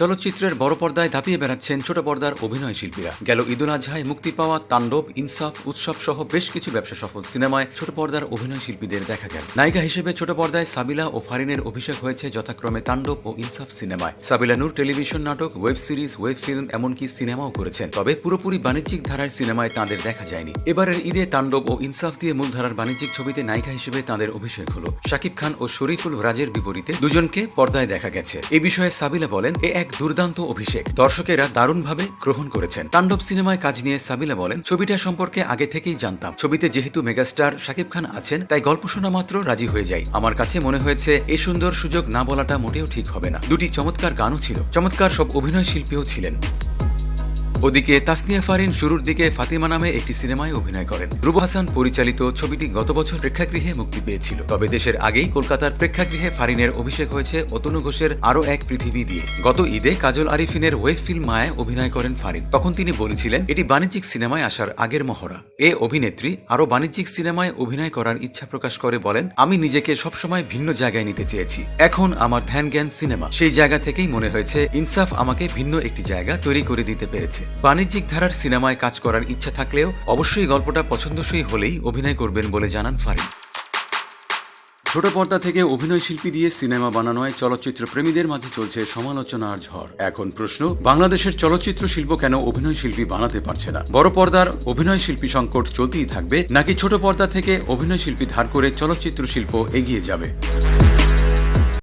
চলচ্চিত্রের বড় পর্দায় দাপিয়ে বেড়াচ্ছেন ছোট পর্দার অভিনয় শিল্পীরা। গেল ঈদুল আজহায় মুক্তি পাওয়া তাণ্ডব, ইনসাফ, উৎসব সহ বেশ কিছু ব্যবসা সফল সিনেমায় ছোট পর্দার অভিনয় শিল্পীদের দেখা গেল। নায়িকা হিসেবে ছোট পর্দায় সাবিলা ও ফারিনের অভিষেক হয়েছে যথাক্রমে তাণ্ডব ও ইনসাফ সিনেমায়। সাবিলা নূর টেলিভিশন নাটক, ওয়েব সিরিজ, ওয়েব ফিল্ম এমনকি সিনেমাও করেছেন। তবে পুরোপুরি বাণিজ্যিক ধারার সিনেমায় তাঁদের দেখা যায়নি। এবারের ঈদে তাণ্ডব ও ইনসাফ দিয়ে মূলধারার বাণিজ্যিক ছবিতে নায়িকা হিসেবে তাঁদের অভিষেক হলো। শাকিব খান ও শরীফুল রাজের বিপরীতে দুজনকে পর্দায় দেখা গেছে। এ বিষয়ে সাবিলা বলেন, এ এক দুর্দান্ত অভিষেক দর্শকেরা দারুণভাবে গ্রহণ করেছেন। তাণ্ডব সিনেমায় কাজ নিয়ে সাবিলা বলেন, ছবিটা সম্পর্কে আগে থেকেই জানতাম। ছবিতে যেহেতু মেগাস্টার শাকিব খান আছেন, তাই গল্প শোনা মাত্র রাজি হয়ে যাই আমার কাছে মনে হয়েছে এই সুন্দর সুযোগ না বলাটা মোটেও ঠিক হবে না। দুটি চমৎকার গানও ছিল। চমৎকার সব অভিনয় শিল্পীও ছিলেন। ওদিকে তাসনিয়া ফারিন শুরুর দিকে ফাতিমা নামে একটি সিনেমায় অভিনয় করেন। ধ্রুব হাসান পরিচালিত ছবিটি গত বছর প্রেক্ষাগৃহে মুক্তি পেয়েছিল। তবে দেশের আগেই কলকাতার প্রেক্ষাগৃহে ফারিনের অভিষেক হয়েছে অতনু ঘোষের আরও এক পৃথিবী দিয়ে। গত ঈদে কাজল আরিফিনের ওয়েব ফিল্ম মায়ায় অভিনয় করেন ফারিন। তখন তিনি বলেছিলেন, এটি বাণিজ্যিক সিনেমায় আসার আগের মহড়া। এ অভিনেত্রী আরও বাণিজ্যিক সিনেমায় অভিনয় করার ইচ্ছা প্রকাশ করে বলেন, আমি নিজেকে সবসময় ভিন্ন জায়গায় নিতে চেয়েছি। এখন আমার ধ্যান জ্ঞান সিনেমা। সেই জায়গা থেকেই মনে হয়েছে, ইনসাফ আমাকে ভিন্ন একটি জায়গা তৈরি করে দিতে পেরেছে। বাণিজ্যিক ধারার সিনেমায় কাজ করার ইচ্ছা থাকলেও অবশ্যই গল্পটা পছন্দসই হলেই অভিনয় করবেন বলে জানান ফারিন। ছোট পর্দা থেকে অভিনয় শিল্পী দিয়ে সিনেমা বানানোয় চলচ্চিত্র প্রেমীদের মাঝে চলছে সমালোচনার ঝড়। এখন প্রশ্ন, বাংলাদেশের চলচ্চিত্র শিল্প কেন অভিনয় শিল্পী বানাতে পারছে না? বড় পর্দার অভিনয় শিল্পী সংকট চলতেই থাকবে, নাকি ছোট পর্দা থেকে অভিনয় শিল্পী ধার করে চলচ্চিত্র শিল্প এগিয়ে যাবে?